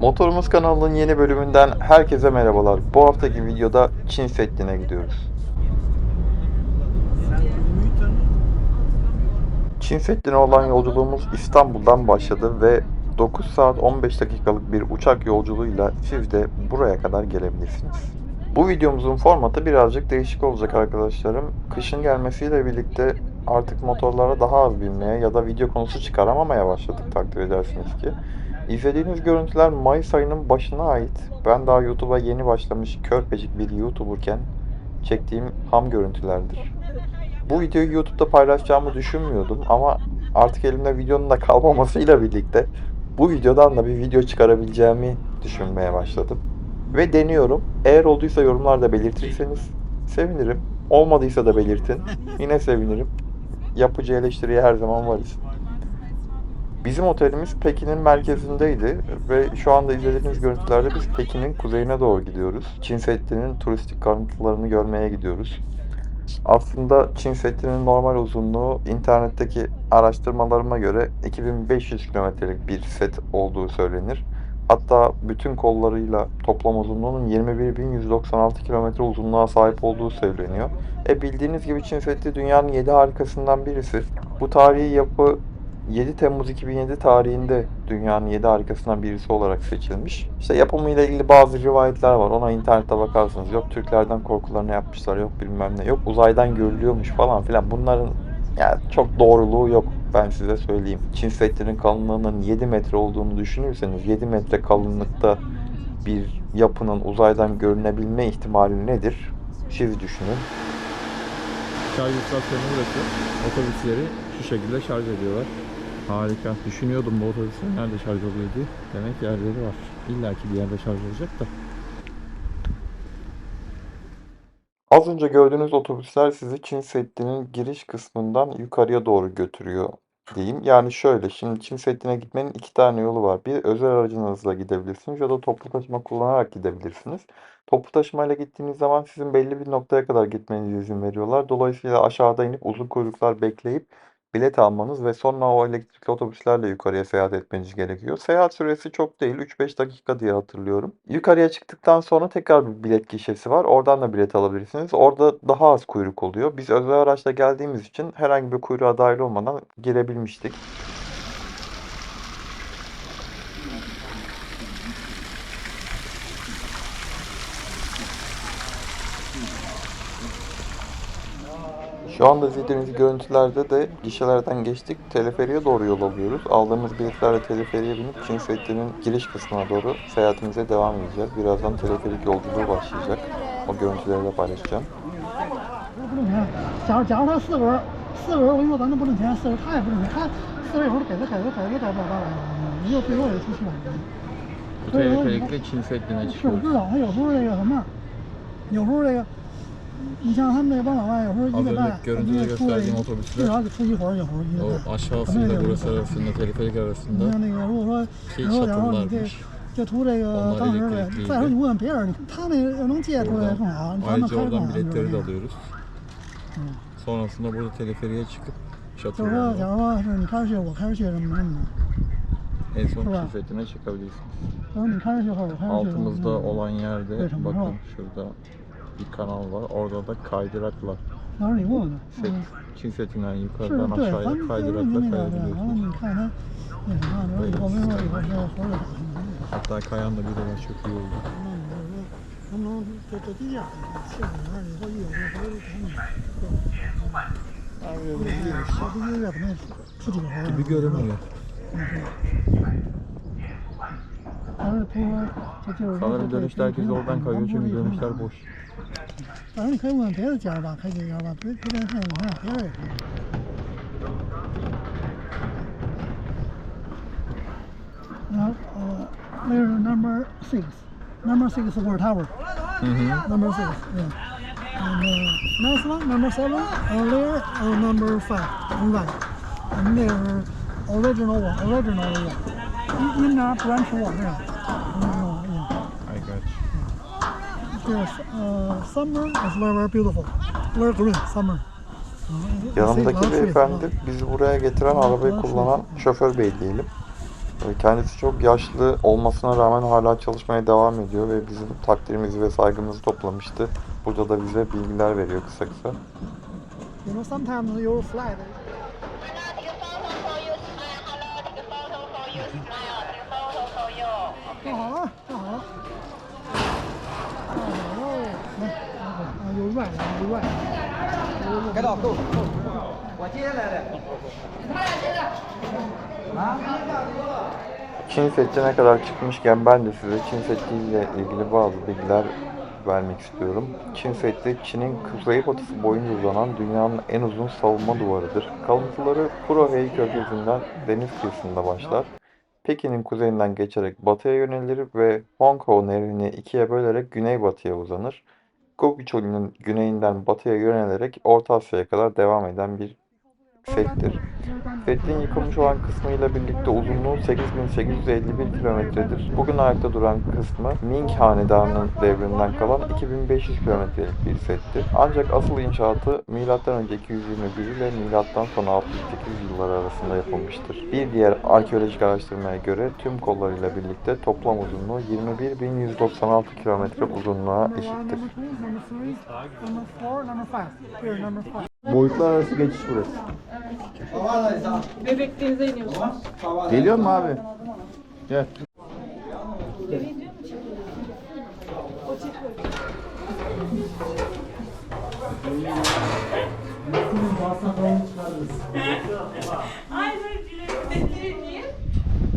Motorumuz kanalının yeni bölümünden herkese merhabalar. Bu haftaki videoda Çin Seddi'ne gidiyoruz. Çin Seddi'ne olan yolculuğumuz İstanbul'dan başladı ve 9 saat 15 dakikalık bir uçak yolculuğuyla siz de buraya kadar gelebilirsiniz. Bu videomuzun formatı birazcık değişik olacak arkadaşlarım. Kışın gelmesiyle birlikte artık motorlara daha az binmeye ya da video konusu çıkaramamaya başladık takdir edersiniz ki. İzlediğiniz görüntüler Mayıs ayının başına ait. Ben daha YouTube'a yeni başlamış körpecik bir YouTuber'ken çektiğim ham görüntülerdir. Bu videoyu YouTube'da paylaşacağımı düşünmüyordum ama artık elimde videonun da kalmamasıyla birlikte bu videodan da bir video çıkarabileceğimi düşünmeye başladım. Ve deniyorum. Eğer olduysa yorumlarda belirtirseniz sevinirim. Olmadıysa da belirtin. Yine sevinirim. Yapıcı eleştiriye her zaman varız. Bizim otelimiz Pekin'in merkezindeydi ve şu anda izlediğiniz görüntülerde biz Pekin'in kuzeyine doğru gidiyoruz. Çin Seddi'nin turistik kalıntılarını görmeye gidiyoruz. Aslında Çin Seddi'nin normal uzunluğu internetteki araştırmalarıma göre 2500 kilometrelik bir set olduğu söylenir. Hatta bütün kollarıyla toplam uzunluğunun 21.196 kilometre uzunluğa sahip olduğu söyleniyor. E bildiğiniz gibi Çin Seddi dünyanın 7 harikasından birisi. Bu tarihi yapı 7 Temmuz 2007 tarihinde dünyanın 7 harikasından birisi olarak seçilmiş. İşte yapımıyla ilgili bazı rivayetler var. Ona internette bakarsınız. Yok Türklerden korkularını yapmışlar. Yok bilmem ne. Yok uzaydan görülüyormuş falan filan. Bunların yani çok doğruluğu yok. Ben size söyleyeyim. Çin Seddi'nin kalınlığının 7 metre olduğunu düşünürseniz 7 metre kalınlıkta bir yapının uzaydan görünebilme ihtimali nedir? Siz düşünün. Şarj istasyonu burası. Otobüsleri şu şekilde şarj ediyorlar. Harika. Düşünüyordum bu otobüsler nerede şarj oluyor diye. Demek yerleri var. İlla ki bir yerde şarj olacak da. Az önce gördüğünüz otobüsler sizi Çin Seddi'nin giriş kısmından yukarıya doğru götürüyor diyeyim. Yani şöyle, şimdi Çin Seddi'ne gitmenin iki tane yolu var. Bir özel aracınızla gidebilirsiniz ya da toplu taşıma kullanarak gidebilirsiniz. Toplu taşımayla gittiğiniz zaman sizin belli bir noktaya kadar gitmenize izin veriyorlar. Dolayısıyla aşağıda inip uzun kuyruklar bekleyip bilet almanız ve sonra o elektrikli otobüslerle yukarıya seyahat etmeniz gerekiyor. Seyahat süresi çok değil, 3-5 dakika diye hatırlıyorum. Yukarıya çıktıktan sonra tekrar bir bilet gişesi var. Oradan da bilet alabilirsiniz. Orada daha az kuyruk oluyor. Biz özel araçla geldiğimiz için herhangi bir kuyruğa dahil olmadan girebilmiştik. Şu anda izlediğiniz görüntülerde de gişelerden geçtik. Teleferiye doğru yol alıyoruz. Aldığımız biletlerle teleferiye binip Çin Seddi'nin giriş kısmına doğru seyahatimize devam edeceğiz. Birazdan teleferik yolculuğu başlayacak. O görüntüleri de paylaşacağım. 不挣钱。假如假如他四轮儿，四轮儿我跟你说咱这不挣钱，四轮儿他也不挣钱，他四轮儿有时候给他给他给他改不了八百，你就最多也就七百。 Bu teleferikle Çin Seddi'ne 是我 çıkıyoruz. 知道，他有时候这个什么，有时候这个， 你像他们那帮老外，有时候一个 Az 半 önce，görüntüde 人家出来 gösterdiğim 至 otobüsler 少得出一会儿，有时候一个 o 半。 aşağısıyla burası arasında teleferik 你 arasında 像那个，如果说，比 şey 如说，假如你这 çatılarmış. 就图这个 Onlar 当时的， elektrikliydi. 再说你问别人，他那个要能借出来更好，咱们 Ayrıca 开更 oradan 好。你知道 biletleri de 吗？ alıyoruz. Hmm. Sonrasında burada teleferiye çıkıp 就是说，假 çatılarla 如说是你开着去，我开着去，什么什么的。 en son Şurada. Çin Seddi'ne çıkabilirsiniz. 然后你开着去或者我开着去， Altımızda 嗯 olan yerde Evet, tamam. bakın şurada bir kanal var. Orada da kaydırak var. 到时候你问问他。 Set, 嗯 Çin Seddi'nden 是 yukarıdan 对，咱 aşağıya 们就是 kaydırakla 那个对，然后 kayabiliyorsunuz. 你看他那什么，然后以后没说以后这活儿就打听。 Hatta kayan da bir de var çok iyi oldu. 那你就是说，能不能这这低价？谢谢你，以后一有这活儿就赶紧。他不一个月可能出几个活儿。 Sanırım dönüşte herkes oradan kayıyor çünkü dönüşler boş. 反正你可以问别的家吧，开几家吧，别别别看我看别人也可以。然后呃，there's number six, number six World Tower, Hı hı. number six, yeah. And uh, next one, number seven, uh, there, uh, number five, on right. And there's original one, original one. In, in that branch one, yeah. Yes, uh, summer is very, very beautiful. Very green, summer. Uh, Yanımdaki beyefendi trees. bizi buraya getiren arabayı kullanan şoför bey diyelim. Kendisi çok yaşlı olmasına rağmen hala çalışmaya devam ediyor ve bizim takdirimizi ve saygımızı toplamıştı. Burada da bize bilgiler veriyor kısa kısa. You know, sometimes you fly. 有软有软。该到够够，我接下来的。啊？ Çin Seddi'ne kadar çıkmışken ben de size Çin Seddi ile ilgili bazı bilgiler vermek istiyorum. Çin Seddi, Çin'in kuzeybatısı boyunca uzanan dünyanın en uzun savunma duvarıdır. Kalıntıları Purohei Körfezi'nden deniz kıyısında başlar. Pekin'in kuzeyinden geçerek batıya yönelir ve Hongkou Nehri'ni ikiye bölerek güneybatıya uzanır. Çölü'nün güneyinden batıya yönelerek Orta Asya'ya kadar devam eden bir settir. Fethi'nin yıkılmış olan kısmıyla birlikte uzunluğu 8851 kilometredir. Bugün ayakta duran kısmı Ming Hanedanı'nın devrinden kalan 2500 kilometrelik bir settir. Ancak asıl inşaatı M.Ö. 221 ile M.Ö. sonra 68 yılları arasında yapılmıştır. Bir diğer arkeolojik araştırmaya göre tüm kollarıyla birlikte toplam uzunluğu 21.196 kilometre uzunluğa eşittir. Boyutlar arası geçiş burası. Bebek denize iniyorsun. Geliyor mu abi? Gel. Ay dur dilerim niye?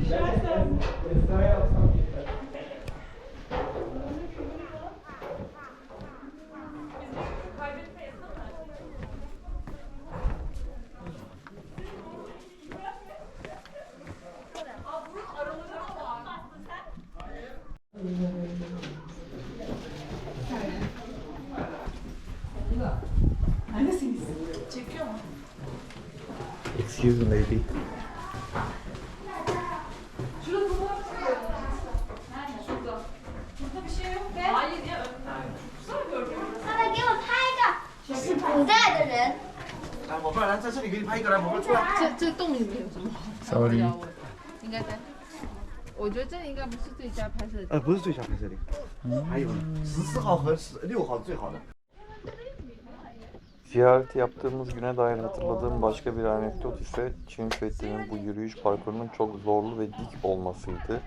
Düşersen. 橘子 lady. 来你说哥给我拍一个是古代的人来我过来在这里给你拍一个来我们出来这这洞里面有什么应该在我觉得这里应该不是最佳拍摄呃不是最佳拍摄点还有十四号和十六号是最好的 Ziyareti yaptığımız güne dair hatırladığım başka bir anekdot ise Çin Fethi'nin bu yürüyüş parkurunun çok zorlu ve dik olmasıydı.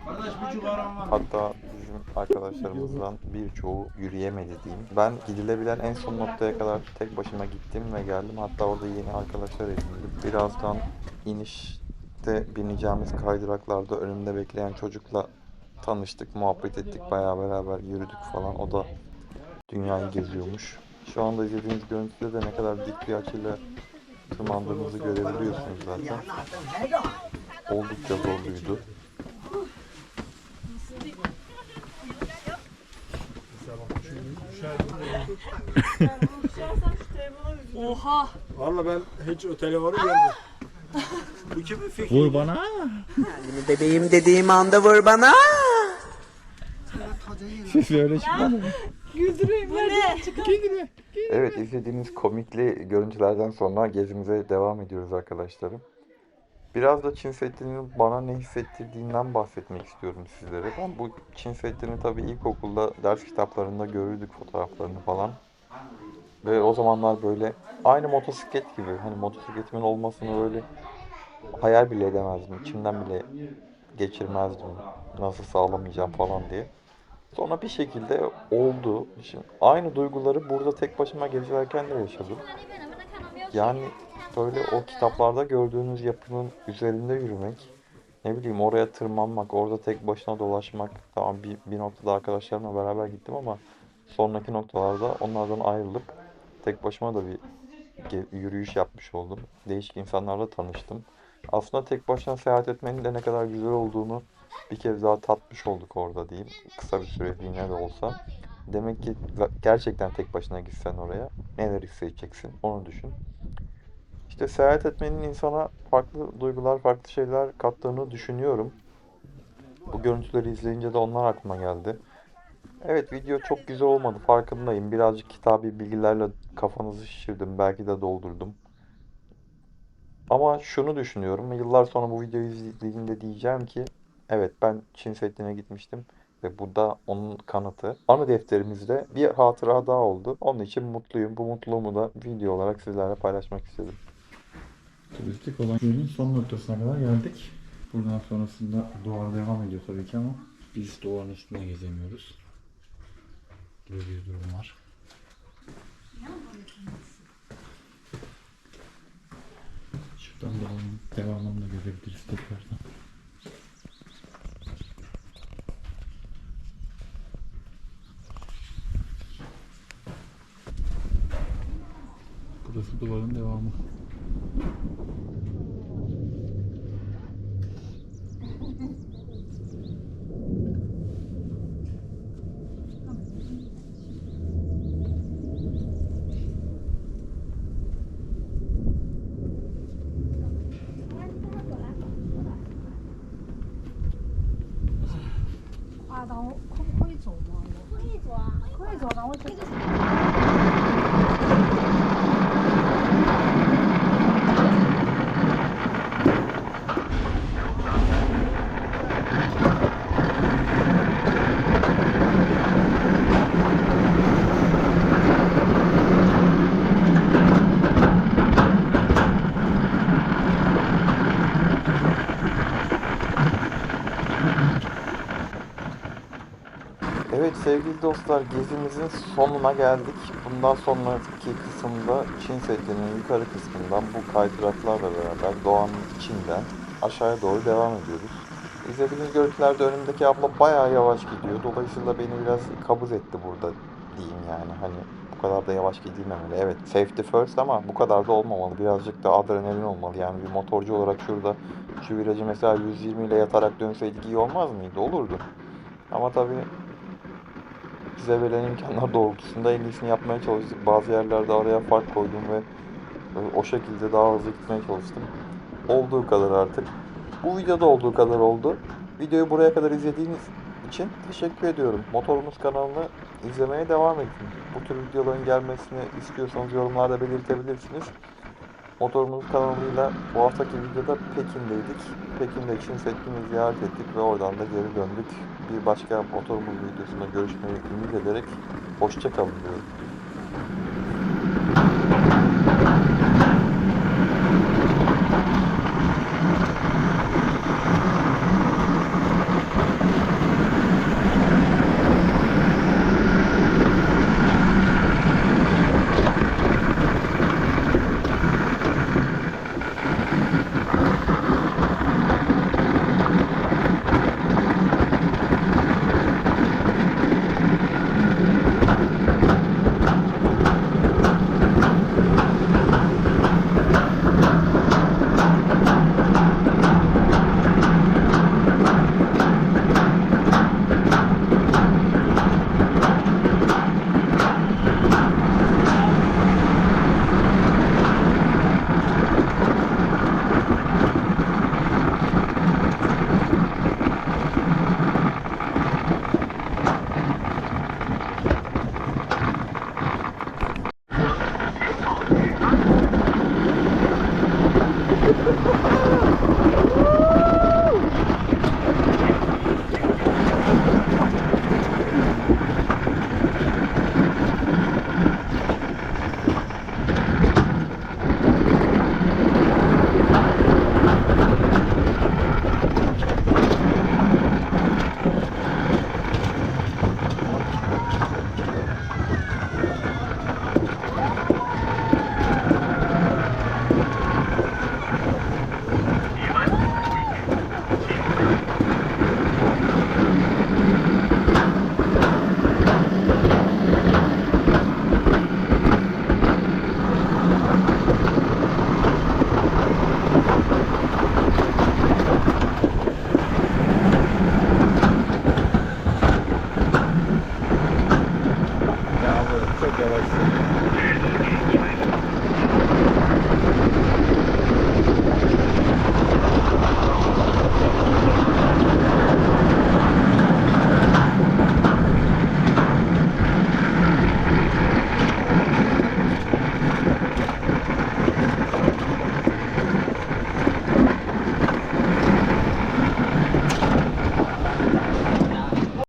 Hatta bizim arkadaşlarımızdan birçoğu yürüyemedi diyeyim. Ben gidilebilen en son noktaya kadar tek başıma gittim ve geldim. Hatta orada yeni arkadaşlar edindim. Birazdan inişte bineceğimiz kaydıraklarda önümde bekleyen çocukla tanıştık, muhabbet ettik, bayağı beraber yürüdük falan. O da dünyayı geziyormuş. Şu anda izlediğiniz görüntüde de ne kadar dik bir açıyla tırmandığımızı görebiliyorsunuz zaten. Oldukça zorluydu. Oha. Valla ben hiç otele varım geldim. Bu kimin fikri? Vur bana. Bebeğim dediğim anda vur bana. Siz öyle çıkma. Güldüreyim. Bu ne? Evet izlediğiniz komikli görüntülerden sonra gezimize devam ediyoruz arkadaşlarım. Biraz da Çin Seddi'nin bana ne hissettirdiğinden bahsetmek istiyorum sizlere. Ben bu Çin Seddi'ni tabii ilkokulda ders kitaplarında görürdük fotoğraflarını falan. Ve o zamanlar böyle aynı motosiklet gibi hani motosikletimin olmasını böyle hayal bile edemezdim. İçimden bile geçirmezdim nasıl sağlamayacağım falan diye. Sonra bir şekilde oldu. Şimdi aynı duyguları burada tek başıma gezerken de yaşadım. Yani böyle o kitaplarda gördüğünüz yapının üzerinde yürümek, ne bileyim oraya tırmanmak, orada tek başına dolaşmak. Tamam bir, bir noktada arkadaşlarımla beraber gittim ama sonraki noktalarda onlardan ayrılıp tek başıma da bir yürüyüş yapmış oldum. Değişik insanlarla tanıştım. Aslında tek başına seyahat etmenin de ne kadar güzel olduğunu bir kez daha tatmış olduk orada diyeyim. Kısa bir süreliğine de olsa. Demek ki gerçekten tek başına gitsen oraya neler hissedeceksin onu düşün. İşte seyahat etmenin insana farklı duygular, farklı şeyler kattığını düşünüyorum. Bu görüntüleri izleyince de onlar aklıma geldi. Evet video çok güzel olmadı farkındayım. Birazcık kitabi bilgilerle kafanızı şişirdim. Belki de doldurdum. Ama şunu düşünüyorum. Yıllar sonra bu videoyu izlediğimde diyeceğim ki Evet ben Çin Seddi'ne gitmiştim ve bu da onun kanıtı. Anı defterimizde bir hatıra daha oldu. Onun için mutluyum. Bu mutluluğumu da video olarak sizlerle paylaşmak istedim. Turistik olan günün son noktasına kadar geldik. Buradan sonrasında duvar devam ediyor tabii ki ama biz duvarın üstünde gezemiyoruz. Böyle bir durum var. Şuradan devam, devamını da görebiliriz tekrardan. Burası duvarın devamı. Dostlar gezimizin sonuna geldik. Bundan sonraki kısımda Çin Seddi'nin yukarı kısmından bu kaydıraklarla beraber doğanın içinden aşağıya doğru devam ediyoruz. İzlediğiniz görüntülerde önümdeki abla bayağı yavaş gidiyor. Dolayısıyla beni biraz kabız etti burada diyeyim yani. Hani bu kadar da yavaş gidilmemeli. Evet safety first ama bu kadar da olmamalı. Birazcık da adrenalin olmalı. Yani bir motorcu olarak şurada şu virajı mesela 120 ile yatarak dönseydik iyi olmaz mıydı? Olurdu. Ama tabii bize verilen imkanlar doğrultusunda en iyisini yapmaya çalıştık. Bazı yerlerde araya fark koydum ve e, o şekilde daha hızlı gitmeye çalıştım. Olduğu kadar artık. Bu videoda olduğu kadar oldu. Videoyu buraya kadar izlediğiniz için teşekkür ediyorum. Motorumuz kanalını izlemeye devam edin. Bu tür videoların gelmesini istiyorsanız yorumlarda belirtebilirsiniz. Motorumuz kanalıyla bu haftaki videoda Pekin'deydik. Pekin'de Çin Seddi'ni ziyaret ettik ve oradan da geri döndük. Bir başka motorumuz videosunda görüşmeyi ümit ederek hoşça kalın diyorum.